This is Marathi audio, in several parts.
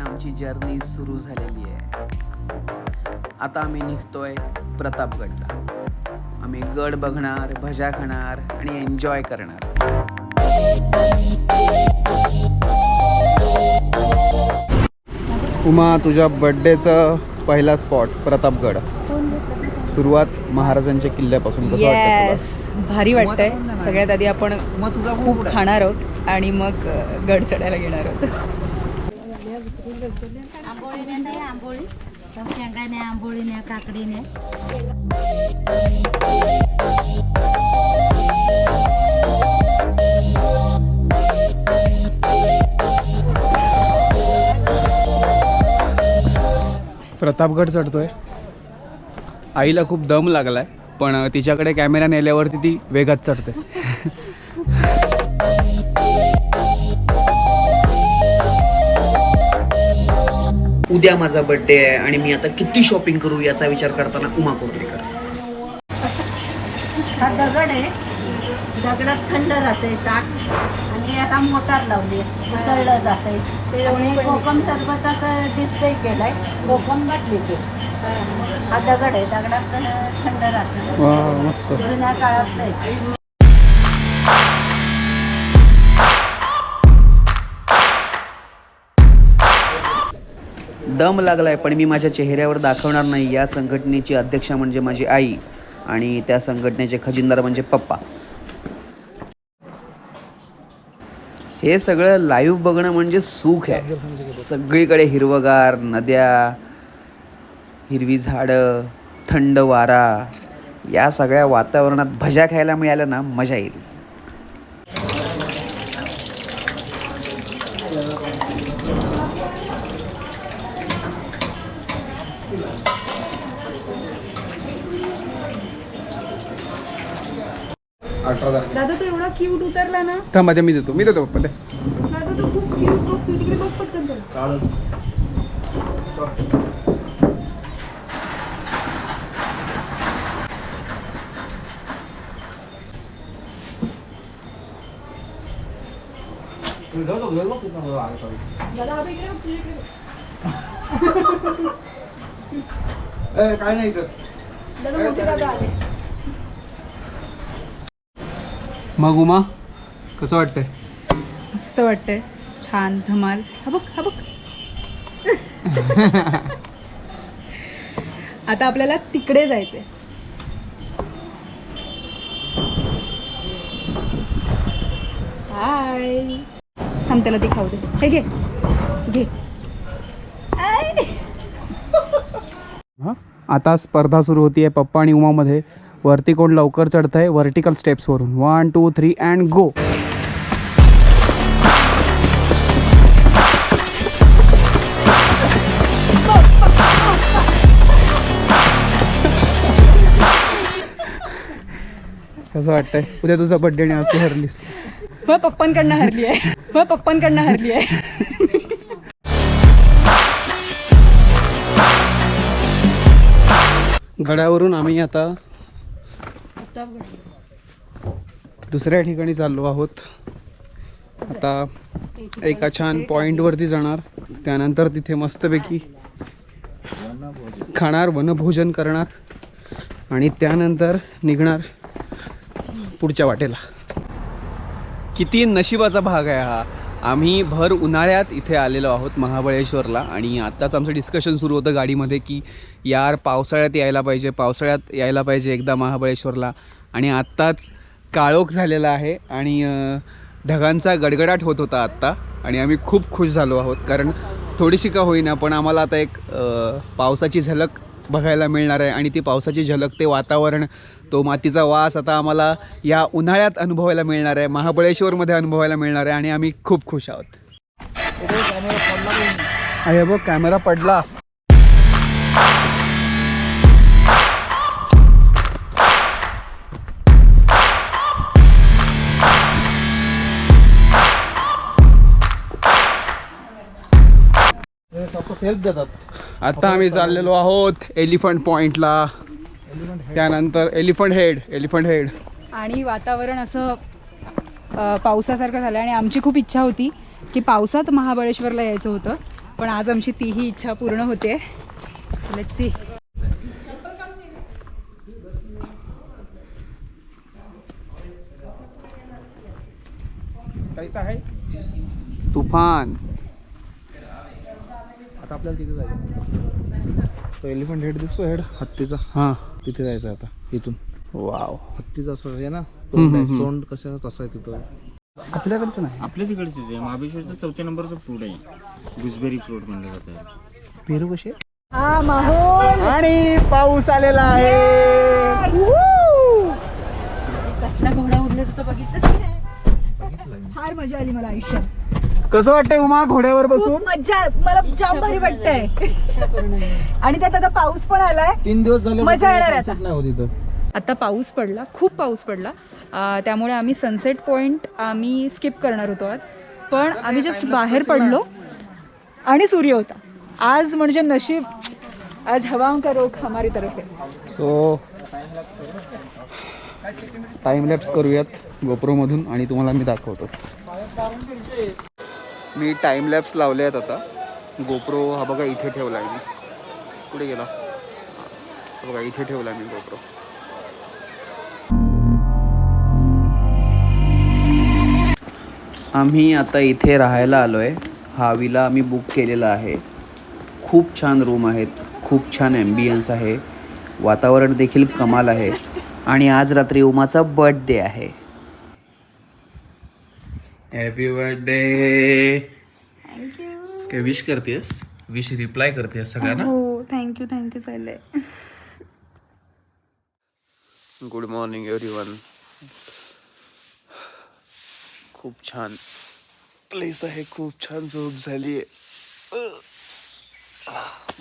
आमची जर्नी सुरू झालेली आहे. आता आम्ही निघतोय प्रतापगडला. आम्ही गड बघणार भजा खाणार आणि एन्जॉय करणार. उमा तुझ्या बड्डेचं पहिला स्पॉट प्रतापगड. सुरुवात महाराजांच्या किल्ल्यापासून भारी वाटतंय. सगळ्यात आधी आपण खूप खाणार आहोत आणि मग गड चढायला घेणार आहोत. आंबोळीने आंबोळी. शेंगाने आंबोळीने काकडीने. प्रतापगड चढतोय. आईला खूप दम लागलाय पण तिच्याकडे कॅमेरा नेल्यावरती ती वेगात चढते. उद्या माझा बर्थडे आहे आणि मी आता किती शॉपिंग करू याचा विचार करताना उमा कोर्लेकर. हा दगड आहे. दगडात थंड राहते ताक. आणि याला मोटार लावली आहे. उसळलं जाते आणि कोकम सरबताचं डिस्प्ले केलाय. कोकम बाटली ते. हा दगड आहे. दगडात थंड राहते मस्त. जुन्या काळातलं आहे दम लागलाय पण मी माझ्या चेहऱ्यावर दाखवणार नाही. या संघटनेची अध्यक्षा म्हणजे माझी आई आणि त्या संघटनेचे खजिनदार म्हणजे पप्पा. हे सगळं लाईव्ह बघणं म्हणजे सुख आहे. सगळीकडे हिरवगार नद्या हिरवी झाडं थंड वारा या सगळ्या वातावरणात भज्या खायला मिळाल्या ना मजा येईल. दादा तो एवढा क्यूट उतरला ना. थांबा मी देतो. मी देतो पप्पा दादा तो खूप क्यूट बघ तू तिकडे बघ पटकन त्याला. दादा आता इकडे बघ, तुझ्या इकडे बघ. काय नाही तर दादा मोठे दादा आले. मग उमा कसं वाटतंय? मस्त वाटतंय. छान धमाल. हा बघ हा बघ. आता आपल्याला तिकडे जायचंय. हाय थांब त्याला ते खाऊ दे. हे घे. घे. आता स्पर्धा सुरू होती आहे पप्पा आणि उमामध्ये. वरती कोण लवकर चढत आहे vertical स्टेप्सवरून one two three and go कसं वाटतंय? उद्या तुझा बड्डे आणि आज तू हरलीस. मग पप्पांकडनं हरली आहे. मग पप्पांकडनं हरली आहे. गडावरून आम्ही आता दुसऱ्या ठिकाणी चाललो आहोत. आता एका छान पॉईंटवरती जाणार. त्यानंतर तिथे मस्तपैकी खाणार वनभोजन करणार आणि त्यानंतर निघणार पुढच्या वाटेला. किती नशिबाचा भाग आहे हा. आम्ही भर उन्हाळ्यात इथे आलेलो आहोत महाबळेश्वरला आणि आत्ताच आमचं डिस्कशन सुरू होतं गाडीमध्ये की यार पावसाळ्यात यायला पाहिजे पावसाळ्यात यायला पाहिजे एकदा महाबळेश्वरला. आणि आत्ताच काळोख झालेला आहे आणि ढगांचा गडगडाट होत होता आत्ता आणि आम्ही खूप खुश झालो आहोत. कारण थोडीशी का होईना पण आम्हाला आता एक पावसाची झलक बघायला मिळणार आहे. आणि ती पावसाची झलक ते वातावरण तो मातीचा वास आता आम्हाला या उन्हाळ्यात अनुभवायला मिळणार आहे. महाबळेश्वरमध्ये अनुभवायला मिळणार आहे. आणि आम्ही खूप खुश आहोत. अरे बघ कॅमेरा पडला. आता आम्ही चाललेलो आहोत एलिफंट पॉइंटला. त्यानंतर एलिफंट हेड एलिफंट हेड. आणि वातावरण असं अ, पावसासारखं झालं आणि आमची खूप इच्छा होती की पावसात महाबळेश्वरला यायचं होतं पण आज आमची तीही इच्छा पूर्ण होते. लेट्स सी तुफान. आता आपल्याला तिथे जायचं तो एलिफंट हेड दिसतो हेड हत्तीचा. हां तिथे जायचं आता इथून. वाव. हत्तीचं असं आहे ना तोंड कसं तसं आहे तिथं. आपल्याकडचं नाही. आपल्या तिकडचीच आहे. महाबळेश्वरचं चौथ्या नंबरचं फ्रूट आहे. गुजबेरी फ्रूट म्हणलं जातं. पेरू कसे? हा माहोल. आणि पाऊस आलेला आहे. कसला घोडा उडला होता बघितलंच फार मजा आली मला आयुष्यात. कसं वाटतंय उमा घोड्यावर बसून? खूप मजा मला जाम भारी वाटतंय. आणि त्यात आता पाऊस पण आलाय. तीन दिवस झाले मजा येणार आता. नाही होत इथं. आता पाऊस पडला खूप पाऊस पडला. अं, त्यामुळे आम्ही सनसेट पॉईंट आम्ही स्किप करणार होतो आज. पण आम्ही जस्ट बाहेर पडलो आणि सूर्य होता. आज म्हणजे नशीब आज हवाओं का रोख हमारी तरफ आहे. सो टाइम लॅप्स करूयात गोप्रोमधून आणि तुम्हाला मी दाखवतो. मी टाईम लॅप्स लावले आहेत आता. गोप्रो हा बघा इथे ठेवला आहे मी. कुठे गेला? बघा इथे ठेवला मी गोप्रो. आम्ही आता इथे राहायला आलो आहे हा विला आम्ही बुक केलेला आहे. खूप छान रूम आहेत. खूप छान ॲम्बियन्स आहे. वातावरण देखील कमाल आहे. आणि आज रात्री उमाचा बर्थडे आहे. हॅपी बर्थडे काय विश करतेस? विश रिप्लाय करतेस सगळ्यांना? हो थँक्यू थँक्यू चाललंय गुड मॉर्निंग एव्हरी वन खूप छान. प्लेस आहे खूप छान झोप झाली आहे.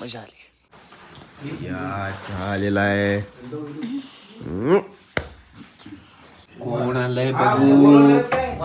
मजा आली. या चहा आलेला आहे. हम्म. कोण आलंय बघू?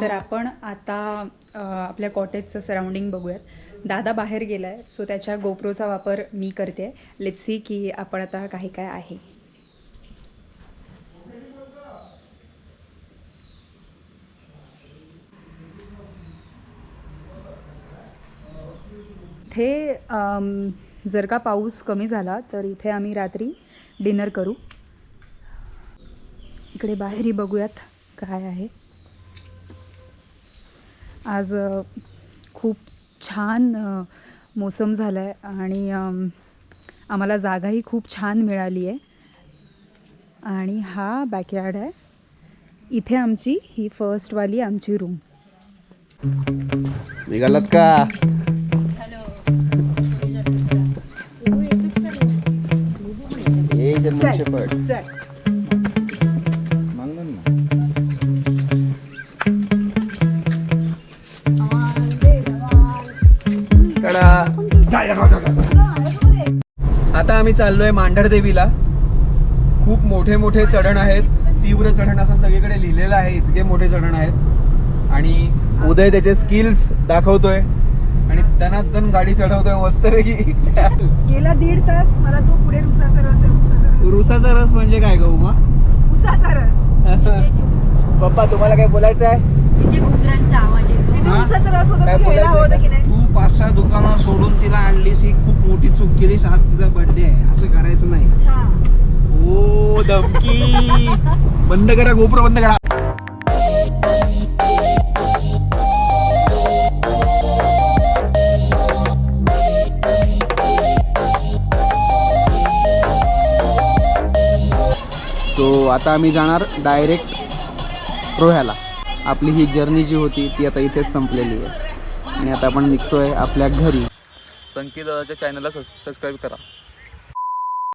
तर आपण आता आपल्या कॉटेजचं सराउंडिंग बघूयात. दादा बाहेर गेलाय सो त्याच्या गोप्रोचा वापर मी करते. लेट्स सी की आपण आता काही काय आहे. इथे जर का पाऊस कमी झाला तर इथे आम्ही रात्री डिनर करू. इकडे बाहेरही बघूयात काय आहे. आज खूप छान मोसम झाला आहे आणि आम्हाला जागाही खूप छान मिळाली आहे. आणि हा बॅकयार्ड आहे. इथे आमची ही फर्स्टवाली आमची रूम निघालात का? चल. आता आम्ही चाललोय मांढर देवीला. खूप मोठे मोठे चढण आहेत. तीव्र चढण असं सगळीकडे लिहिलेलं आहे. इतके मोठे चढण आहेत. आणि उदय त्याचे स्किल्स दाखवतोय. आणि दनादन गाडी चढवतोय मस्तपैकी. गेला दीड तास. मला तो पुढे उसाचा रस आहे. उसाचा रस. रुसाचा रस म्हणजे काय गं उमा? उसाचा रस. पप्पा तुम्हाला काय बोलायचं आहे आवाज. होता तू घ्यायला हवं होतं की? नाही? तू पाच सहा दुकानं सोडून तिला आणलीस ही खूप मोठी चूक केलीस आज तिचा बर्थडे आहे. असं करायचं नाही. हा. ओ धमकी! बंद करा गोप्रो बंद करा. सो आता आम्ही जाणार डायरेक्ट रोह्याला. आपली ही जर्नी जी होती ती आता इथेच संपलेली आहे. आणि आता आपण निघतोय आपल्या घरी. संकेत दादाच्या चॅनलला सबस्क्राईब करा.